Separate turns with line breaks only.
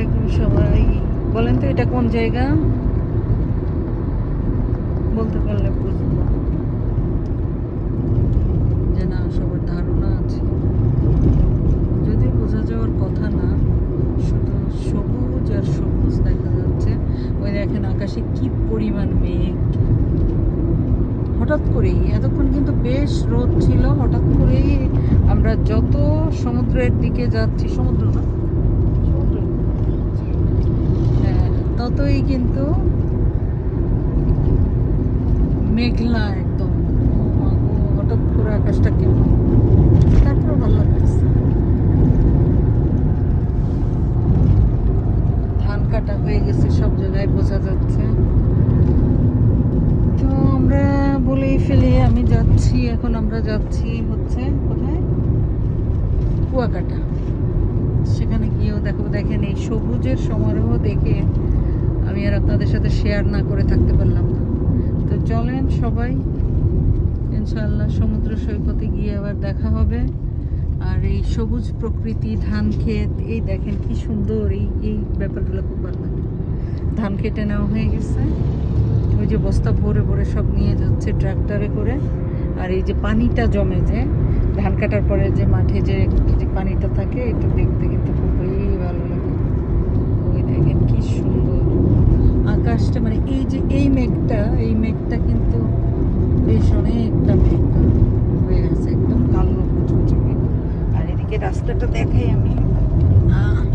আলাইকুম সবাই বলেন তো এটা কোন জায়গা? বলতে পারলে বুঝব। যে না, সবার ধারণা আছে। যদিও বোঝা যাওয়ার কথা না, শুধু সবুজ আর সবুজ দেখা যাচ্ছে। ওই দেখেন আকাশে কি পরিমাণ মেঘ। হঠাৎ করেই, এতক্ষণ কিন্তু বেশ রোদ ছিল। হঠাৎ করেই আমরা যত সমুদ্রের দিকে যাচ্ছি, সমুদ্র না সমুদ্র হ্যাঁ, ততই কিন্তু মেঘলা একদম। হঠাৎ করে আকাশটা কেমন? তারপরে ভালো লাগছে। ধান কাটা হয়ে গেছে, সব জায়গায় বোঝা যাচ্ছে। তো আমরা বলেই ফেলে, আমি যাচ্ছি, এখন আমরা যাচ্ছি হচ্ছে কোথায়? কুয়াকাটা। সেখানে গিয়েও দেখো, দেখেন এই সবুজের সমারোহ দেখে আমি আর আপনাদের সাথে শেয়ার না করে থাকতে পারলাম না। তো চলেন সবাই ইনশাল্লাহ সমুদ্র সৈকতে গিয়ে আবার দেখা হবে। আর এই সবুজ প্রকৃতি, ধান ক্ষেত, এই দেখেন কি সুন্দর, এই এই ব্যাপারগুলো খুব ভালো লাগে। ধান খেটে নেওয়া হয়ে গেছে। ওই যে বস্তা ভরে ভরে সব নিয়ে যাচ্ছে ট্রাক্টরে করে। আর এই যে পানিটা জমে যে, ধান কাটার পরে যে মাঠে যে পানিটা থাকে এটা দেখতে কিন্তু খুবই ভালো লাগে ওই দেখেন কি সুন্দর আকাশটা মানে এই যে এই মেঘটা এই মেঘটা কিন্তু বেশ অনেকটা মেঘটা হয়ে গেছে, একদম কালো কুচকুচে মেঘ। আর এদিকে রাস্তাটা দেখাই আমি। আহ